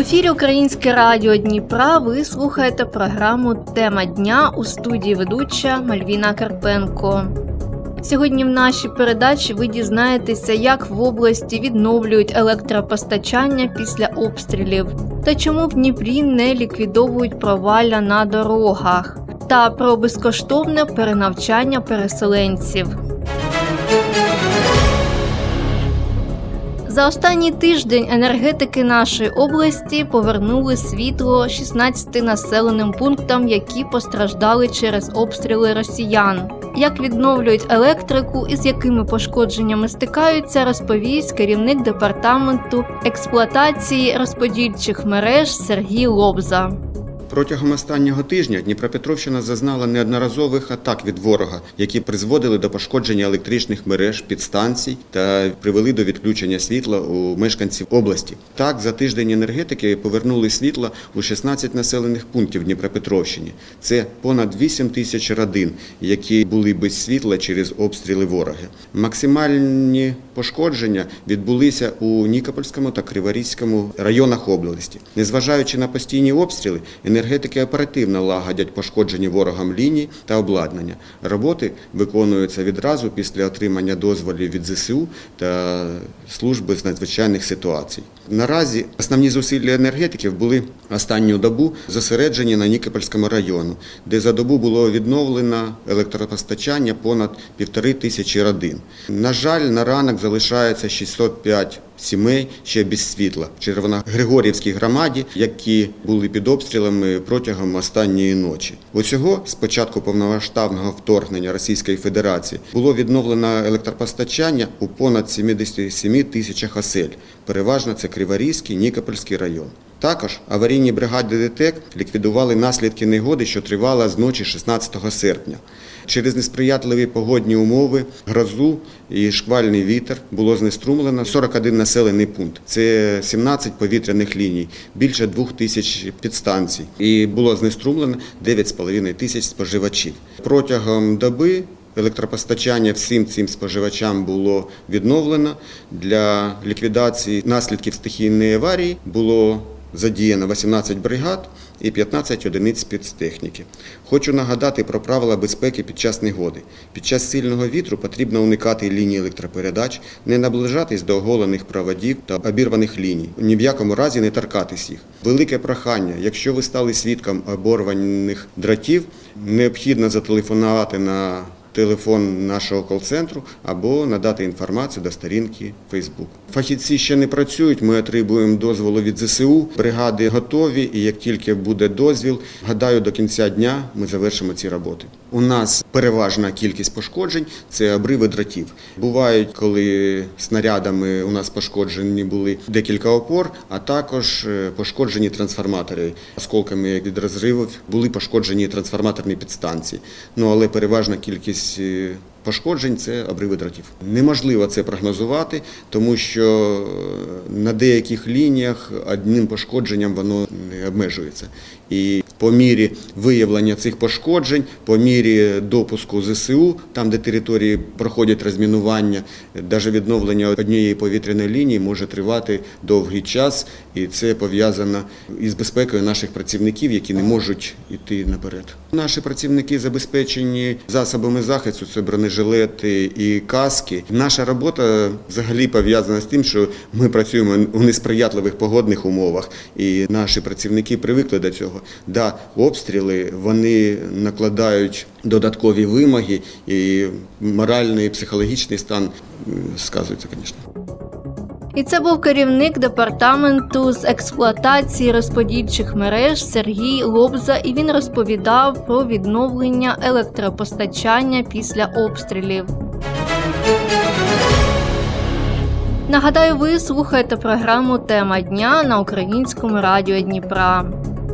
В ефірі Українське радіо Дніпра. Ви слухаєте програму Тема дня у студії ведуча Мальвіна Карпенко. Сьогодні в нашій передачі ви дізнаєтеся, як в області відновлюють електропостачання після обстрілів та чому в Дніпрі не ліквідовують провалля на дорогах, та про безкоштовне перенавчання переселенців. За останній тиждень енергетики нашої області повернули світло 16 населеним пунктам, які постраждали через обстріли росіян. Як відновлюють електрику і з якими пошкодженнями стикаються, розповість керівник департаменту експлуатації розподільчих мереж Сергій Лобза. Протягом останнього тижня Дніпропетровщина зазнала неодноразових атак від ворога, які призводили до пошкодження електричних мереж, підстанцій та привели до відключення світла у мешканців області. Так, за тиждень енергетики повернули світло у 16 населених пунктів Дніпропетровщині. Це понад 8 тисяч родин, які були без світла через обстріли ворога. Максимальні пошкодження відбулися у Нікопольському та Криворізькому районах області. Незважаючи на постійні обстріли, енергетики оперативно лагодять пошкоджені ворогам лінії та обладнання. Роботи виконуються відразу після отримання дозволів від ЗСУ та служби з надзвичайних ситуацій. Наразі основні зусилля енергетиків були останню добу зосереджені на Нікопольському району, де за добу було відновлено електропостачання понад півтори тисячі родин. На жаль, на ранок залишається 605 сімей ще без світла в Червоногригорівській громаді, які були під обстрілами протягом останньої ночі. Усього з початку повномасштабного вторгнення Російської Федерації було відновлено електропостачання у понад 77 тисячах осель. Переважно це Криворізький, Нікопольський район. Також аварійні бригади ДТЕК ліквідували наслідки негоди, що тривала з ночі 16 серпня. Через несприятливі погодні умови, грозу і шквальний вітер було знеструмлено 41 населений пункт. Це 17 повітряних ліній, більше 2 тисяч підстанцій. І було знеструмлено 9,5 тисяч споживачів. Протягом доби Електропостачання всім цим споживачам було відновлено. Для ліквідації наслідків стихійної аварії було задіяно 18 бригад і 15 одиниць спецтехніки. Хочу нагадати про правила безпеки під час негоди. Під час сильного вітру потрібно уникати лінії електропередач, не наближатись до оголених проводів та обірваних ліній. Ні в якому разі не торкатись їх. Велике прохання, якщо ви стали свідком оборваних дратів, необхідно зателефонувати на телефон нашого кол-центру або надати інформацію до сторінки Facebook. Фахівці ще не працюють. Ми отримуємо дозволу від ЗСУ. Бригади готові, і як тільки буде дозвіл, гадаю, до кінця дня ми завершимо ці роботи. У нас переважна кількість пошкоджень це обриви дротів. Бувають, коли снарядами у нас пошкоджені були декілька опор, а також е, пошкоджені трансформатори. Осколками від розривів були пошкоджені трансформаторні підстанції. Ну але переважна кількість е, пошкоджень це обриви дротів. Неможливо це прогнозувати, тому що е, на деяких лініях одним пошкодженням воно не обмежується. І по мірі виявлення цих пошкоджень, по мірі допуску ЗСУ, там де території проходять розмінування, навіть відновлення однієї повітряної лінії може тривати довгий час, і це пов'язано із безпекою наших працівників, які не можуть йти наперед. Наші працівники забезпечені засобами захисту, це бронежилети і каски. Наша робота взагалі пов'язана з тим, що ми працюємо у несприятливих погодних умовах, і наші працівники привикли до цього. Да, обстріли вони накладають додаткові вимоги, і моральний і психологічний стан сказується, звісно. І це був керівник департаменту з експлуатації розподільчих мереж Сергій Лобза, і він розповідав про відновлення електропостачання після обстрілів. Нагадаю, ви слухаєте програму Тема дня на українському радіо Дніпра.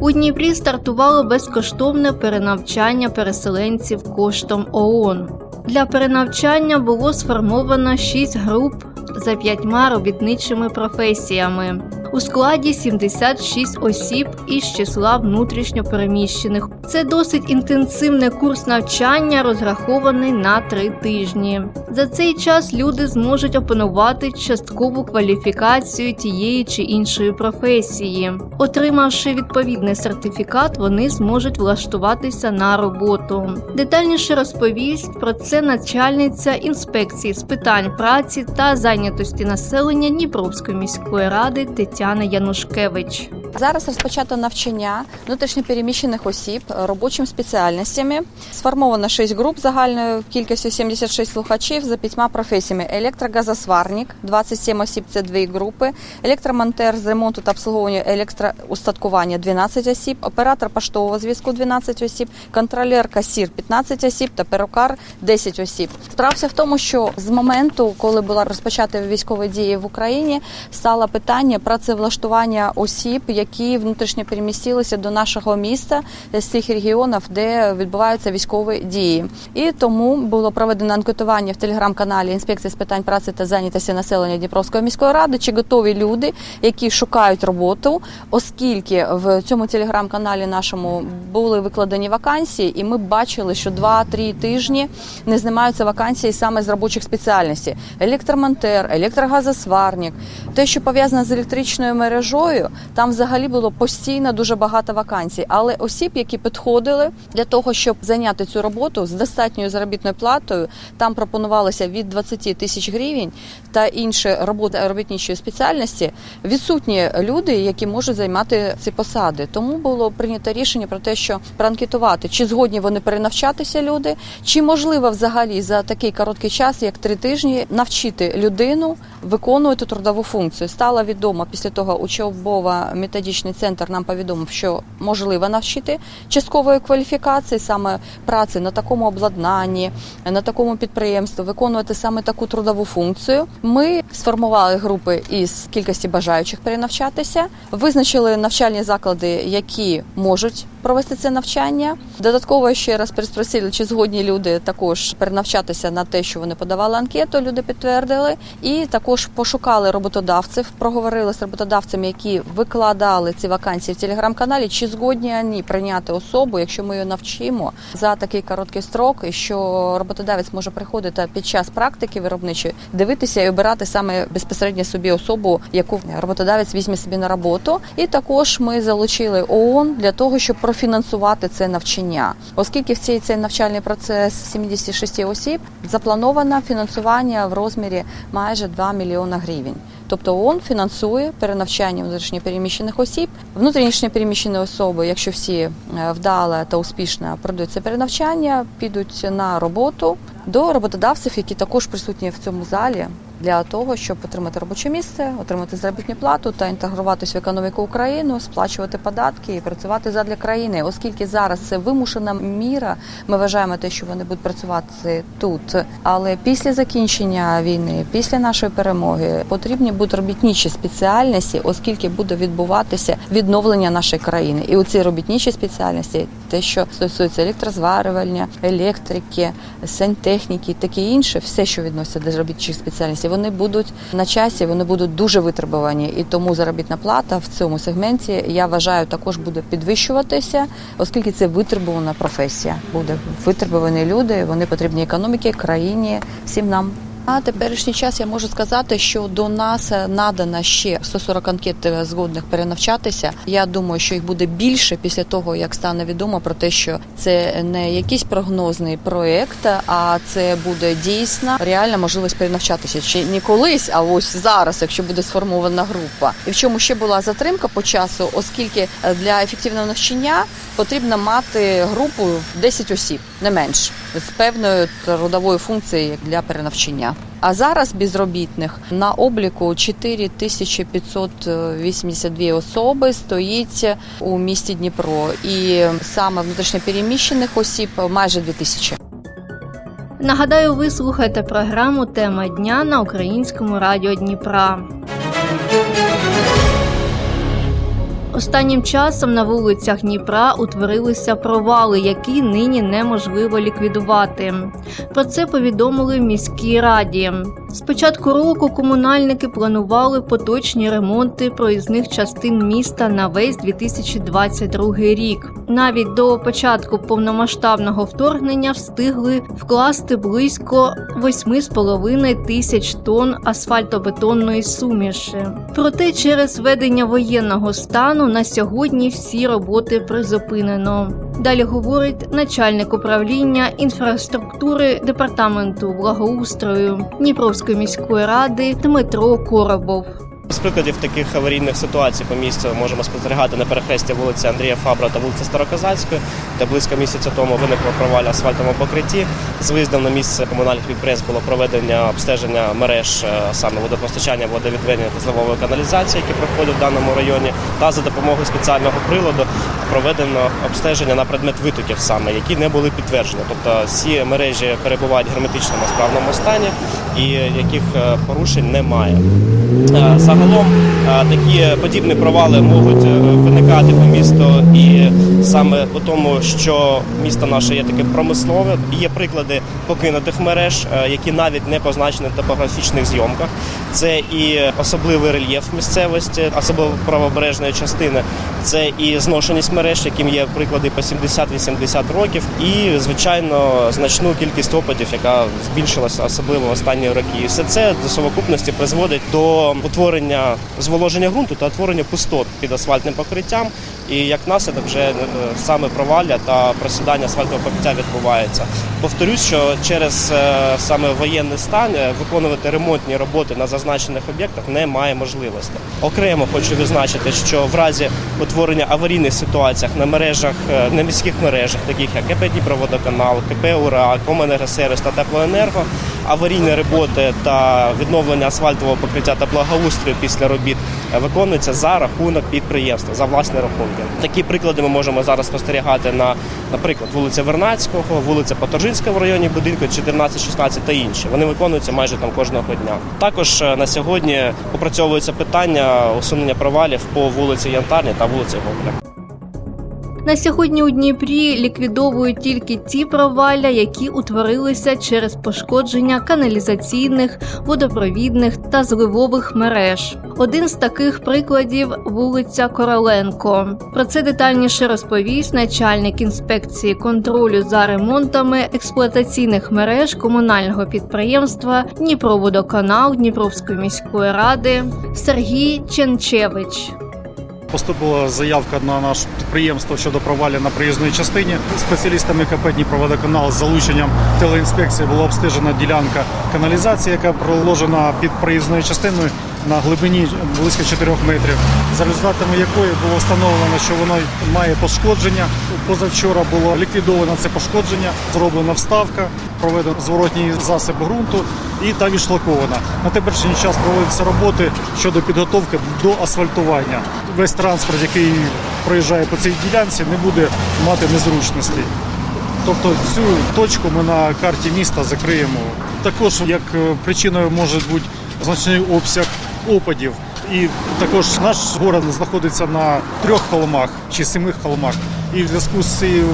У Дніпрі стартувало безкоштовне перенавчання переселенців коштом ООН. Для перенавчання було сформовано 6 груп за п'ятьма робітничими професіями. У складі 76 осіб із числа внутрішньо переміщених. Це досить інтенсивний курс навчання, розрахований на три тижні. За цей час люди зможуть опанувати часткову кваліфікацію тієї чи іншої професії. Отримавши відповідний сертифікат, вони зможуть влаштуватися на роботу. Детальніше розповість про це начальниця інспекції з питань праці та зайнятості населення Дніпровської міської ради Тетяна Янушкевич. Зараз розпочато навчання внутрішньопереміщених осіб робочим спеціальностями. Сформовано 6 груп загальною кількістю 76 слухачів за п'ятьма професіями: електрогазосварник, 27 осіб це дві групи, електромонтер з ремонту та обслуговування електроустаткування 12 осіб, оператор поштового зв'язку 12 осіб, контролер касір 15 осіб та перукар 10 осіб. Справся в тому, що з моменту, коли була розпочата військові дії в Україні, стало питання працевлаштування осіб, які внутрішньо перемістилися до нашого міста з тих регіонів, де відбуваються військові дії. І тому було проведено анкетування в телеграм-каналі інспекції з питань праці та зайнятості населення Дніпровської міської ради, чи готові люди, які шукають роботу, оскільки в цьому телеграм-каналі нашому були викладені вакансії, і ми бачили, що 2-3 тижні не знімаються вакансії саме з робочих спеціальностей: електромонтер, електрогазосварник, те, що пов'язане з електричною мережою, там взагалі було постійно дуже багато вакансій. Але осіб, які підходили для того, щоб зайняти цю роботу з достатньою заробітною платою, там пропонувалося від 20 тисяч гривень та інші роботи робітничої спеціальності. Відсутні люди, які можуть займати ці посади. Тому було прийнято рішення про те, що проанкетувати, чи згодні вони перенавчатися люди, чи можливо взагалі за такий короткий час, як три тижні, навчити людину виконувати трудову функцію. Стало відомо після того, учебово-методичний центр нам повідомив, що можливо навчити часткової кваліфікації, саме праці на такому обладнанні, на такому підприємстві, виконувати саме таку трудову функцію. Ми сформували групи із кількості бажаючих перенавчатися, визначили навчальні заклади, які можуть провести це навчання. Додатково ще раз переспросили, чи згодні люди також перенавчатися на те, що вони подавали анкету. Люди підтвердили, і також пошукали роботодавців, проговорили з роботодавцями, які викладали ці вакансії в телеграм-каналі, чи згодні вони прийняти особу, якщо ми її навчимо за такий короткий строк, що роботодавець може приходити під час практики виробничої, дивитися обирати саме безпосередньо собі особу, яку роботодавець візьме собі на роботу. І також ми залучили ООН для того, щоб профінансувати це навчання, оскільки в цей цей навчальний процес 76 осіб заплановано фінансування в розмірі майже 2 мільйона гривень. Тобто ООН фінансує перенавчання внутрішньопереміщених осіб. Внутрішньопереміщені особи, якщо всі е, вдало та успішно пройдуть це перенавчання, підуть на роботу до роботодавців, які також присутні в цьому залі. Для того щоб отримати робоче місце, отримати заробітну плату та інтегруватися в економіку України, сплачувати податки і працювати задля країни, оскільки зараз це вимушена міра. Ми вважаємо те, що вони будуть працювати тут. Але після закінчення війни, після нашої перемоги, потрібні будуть робітничі спеціальності, оскільки буде відбуватися відновлення нашої країни. І у цій робітничій спеціальності, те, що стосується електрозварювання, електрики, сантехніки, таке інше, все, що відноситься до робітничих спеціальностей, вони будуть на часі, вони будуть дуже витребувані. І тому заробітна плата в цьому сегменті я вважаю також буде підвищуватися, оскільки це витребувана професія. Буде витребувані люди. Вони потрібні економіки, країні, всім нам. На теперішній час я можу сказати, що до нас надано ще 140 анкет згодних перенавчатися. Я думаю, що їх буде більше після того, як стане відомо про те, що це не якийсь прогнозний проект, а це буде дійсно реальна можливість перенавчатися. Чи не колись, а ось зараз, якщо буде сформована група. І в чому ще була затримка по часу, оскільки для ефективного навчання потрібно мати групу 10 осіб, не менш, з певною трудовою функцією для перенавчання. А зараз безробітних на обліку 4582 особи стоїть у місті Дніпро, і саме внутрішньопереміщених осіб майже 2000. Нагадаю, ви слухаєте програму Тема дня на українському радіо Дніпра. Останнім часом на вулицях Дніпра утворилися провали, які нині неможливо ліквідувати. Про це повідомили в міській раді. З початку року комунальники планували поточні ремонти проїзних частин міста на весь 2022 рік. Навіть до початку повномасштабного вторгнення встигли вкласти близько 8,5 тисяч тонн асфальтобетонної суміші. Проте через введення воєнного стану на сьогодні всі роботи призупинено. Далі говорить начальник управління інфраструктури департаменту благоустрою Дніпровської міської ради Дмитро Коробов. З прикладів таких аварійних ситуацій по місцю можемо спостерігати на перехресті вулиці Андрія Фабра та вулиці Староказацької, де близько місяця тому виникло провалля асфальтовому покритті. З виїздом на місце комунальних підприємств було проведення обстеження мереж е, саме водопостачання, водовідведення та зливової каналізації, які проходять в даному районі, та за допомогою спеціального приладу проведено обстеження на предмет витоків саме, які не були підтверджені. Тобто всі мережі перебувають в герметичному справному стані і яких е, порушень немає. Загалом е, такі подібні провали можуть е, виникати по місту і саме по тому, що місто наше є таке промислове. Є приклади покинутих мереж, е, які навіть не позначені в топографічних зйомках. Це і особливий рельєф місцевості, особливо правобережної частини. Це і зношеність мереж, яким є приклади по 70-80 років, і звичайно значну кількість опадів, яка збільшилася особливо в останні роки. І все це до совокупності призводить до утворення зволоження ґрунту та утворення пустот під асфальтним покриттям. І як наслідок вже е, саме провалля та просідання асфальтового покриття відбувається. Повторюсь, що через е, саме воєнний стан е, виконувати ремонтні роботи на зазначених об'єктах немає можливості. Окремо хочу відзначити, що в разі утворення аварійних ситуаціях на мережах, на міських мережах, таких як КП Дніпроводоканал, КП УРА, Коменергосервіс та Теплоенерго, аварійні роботи та відновлення асфальтового покриття та благоустрою після робіт виконується виконуються за рахунок підприємства, за власні рахунки. Такі приклади ми можемо зараз спостерігати на, наприклад, вулиця Вернацького, вулиця Потожинська в районі будинку 14-16 та інші. Вони виконуються майже там кожного дня. Також е, на сьогодні опрацьовується питання усунення провалів по вулиці Янтарні та вулиці Гоголя. На сьогодні у Дніпрі ліквідовують тільки ті провалля, які утворилися через пошкодження каналізаційних, водопровідних та зливових мереж. Один з таких прикладів вулиця Короленко. Про це детальніше розповість начальник інспекції контролю за ремонтами експлуатаційних мереж комунального підприємства Дніпроводоканал Дніпровської міської ради Сергій Ченчевич. Поступила заявка на наше підприємство щодо провалі на проїзній частині. Спеціалістами КП Дніпроводоканал з залученням телеінспекції була обстежена ділянка каналізації, яка проложена під проїзною частиною на глибині близько 4 метрів, за результатами якої було встановлено, що воно має пошкодження. Позавчора було ліквідовано це пошкодження, зроблена вставка, проведено зворотній засіб ґрунту і та відшлакована. На теперішній час проводяться роботи щодо підготовки до асфальтування. Весь транспорт, який проїжджає по цій ділянці, не буде мати незручностей. Тобто цю точку ми на карті міста закриємо. Також як е, причиною може бути значний обсяг опадів. І також наш город знаходиться на трьох холмах чи семи холмах. І в зв'язку з цією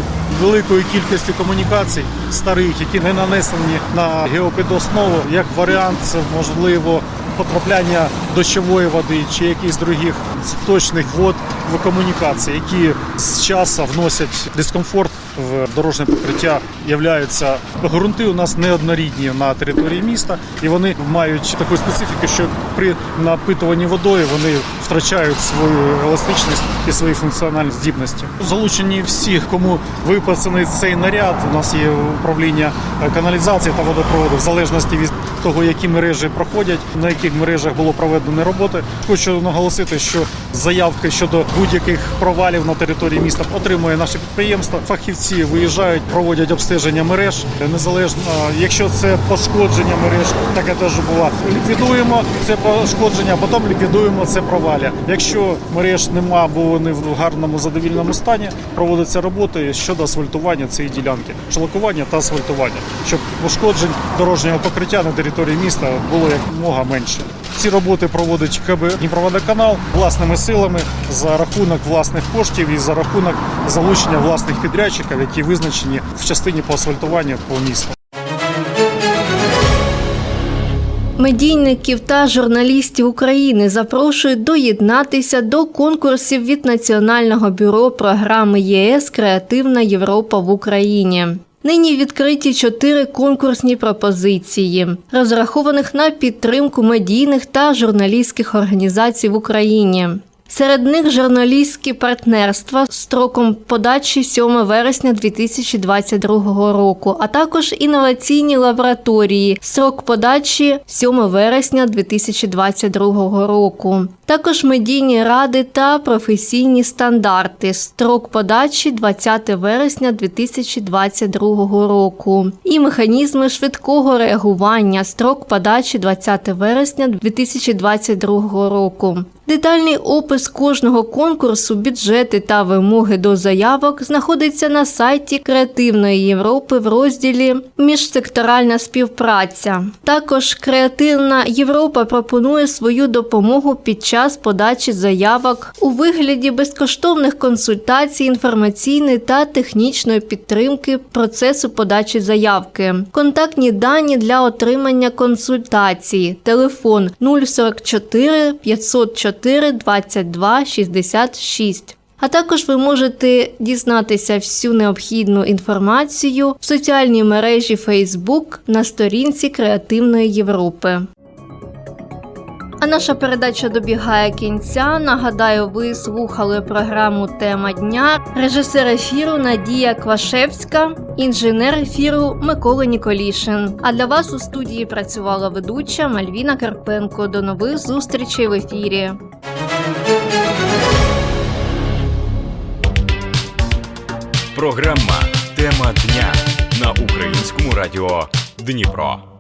великою кількістю комунікацій старих, які не нанесені на геопедоснову, як варіант, це можливо потрапляння дощової води чи якихось других сточних вод в комунікації, які з часу вносять дискомфорт в дорожнє покриття. Являються ґрунти у нас неоднорідні на території міста, і вони мають таку специфіку, що при напитуванні водою вони втрачають свою еластичність і свої функціональні здібності. Залучені всі, кому виписаний цей наряд. У нас є управління каналізації та водопроводу, в залежності від того, які мережі проходять, на яких мережах було проведено роботи. Хочу наголосити, що заявки щодо будь-яких провалів на території міста отримує наше підприємство. Фахівці виїжджають, проводять обстеження мереж незалежно. Якщо це пошкодження мереж, таке теж було. Ліквідуємо це пошкодження, а потім ліквідуємо це провалля. Якщо мереж нема, бо вони в гарному задовільному стані, проводяться роботи щодо асфальтування цієї ділянки, шлакування та асфальтування, щоб пошкоджень дорожнього покриття на території міста було якомога менше. Ці роботи проводить КБ Дніпроводоканал власними силами за рахунок власних коштів і за рахунок залучення власних підрядчиків, які визначені в частині по асфальтуванню по місту. Медійників та журналістів України запрошують доєднатися до конкурсів від Національного бюро програми ЄС Креативна Європа в Україні. Нині відкриті чотири конкурсні пропозиції, розрахованих на підтримку медійних та журналістських організацій в Україні. Серед них журналістські партнерства строком подачі 7 вересня 2022 року, а також інноваційні лабораторії, строк подачі 7 вересня 2022 року. Також медійні ради та професійні стандарти, строк подачі 20 вересня 2022 року. І механізми швидкого реагування, строк подачі 20 вересня 2022 року. Детальний опис кожного конкурсу, бюджети та вимоги до заявок знаходиться на сайті Креативної Європи в розділі Міжсекторальна співпраця. Також Креативна Європа пропонує свою допомогу під час подачі заявок у вигляді безкоштовних консультацій, інформаційної та технічної підтримки процесу подачі заявки. Контактні дані для отримання консультації. Телефон 044 504 22 66. А також ви можете дізнатися всю необхідну інформацію в соціальній мережі Facebook на сторінці Креативної Європи. А наша передача добігає кінця. Нагадаю, ви слухали програму Тема дня, режисер ефіру Надія Квашевська, інженер ефіру Микола Ніколішин. А для вас у студії працювала ведуча Мальвіна Карпенко. До нових зустрічей в ефірі. Програма Тема дня на українському радіо Дніпро.